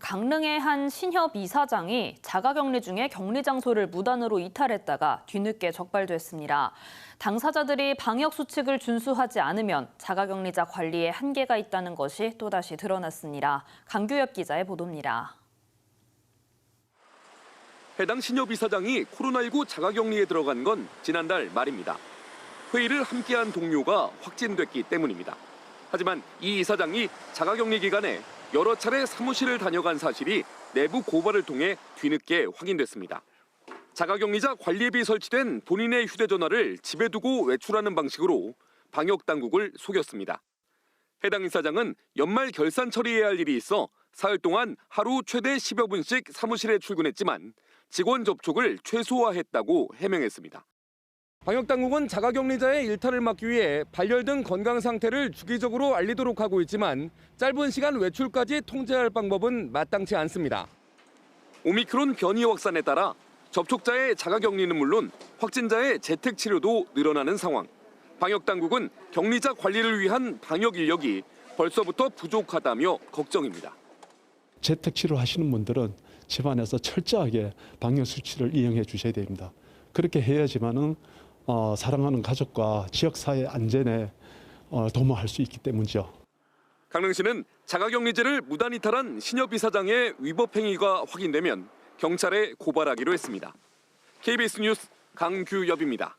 강릉의 한 신협 이사장이 자가격리 중에 격리 장소를 무단으로 이탈했다가 뒤늦게 적발됐습니다. 당사자들이 방역 수칙을 준수하지 않으면 자가격리자 관리에 한계가 있다는 것이 또다시 드러났습니다. 강규엽 기자의 보도입니다. 해당 신협 이사장이 코로나19 자가격리에 들어간 건 지난달 말입니다. 회의를 함께한 동료가 확진됐기 때문입니다. 하지만 이 이사장이 자가격리 기간에 여러 차례 사무실을 다녀간 사실이 내부 고발을 통해 뒤늦게 확인됐습니다. 자가격리자 관리앱이 설치된 본인의 휴대전화를 집에 두고 외출하는 방식으로 방역 당국을 속였습니다. 해당 이사장은 연말 결산 처리해야 할 일이 있어 사흘 동안 하루 최대 10여 분씩 사무실에 출근했지만 직원 접촉을 최소화했다고 해명했습니다. 방역 당국은 자가격리자의 일탈을 막기 위해 발열 등 건강 상태를 주기적으로 알리도록 하고 있지만 짧은 시간 외출까지 통제할 방법은 마땅치 않습니다. 오미크론 변이 확산에 따라 접촉자의 자가격리는 물론 확진자의 재택 치료도 늘어나는 상황. 방역 당국은 격리자 관리를 위한 방역 인력이 벌써부터 부족하다며 걱정입니다. 재택 치료하시는 분들은 집안에서 철저하게 방역 수칙을 이행해 주셔야 됩니다. 그렇게 해야지만은 어, 사랑하는 가족과 지역 사회 안전에 어, 도모할 수 있기 때문이죠. 강릉시는 자가격리제를 무단 이탈한 신협 이사장의 위법 행위가 확인되면 경찰에 고발하기로 했습니다. KBS 뉴스 강규엽입니다.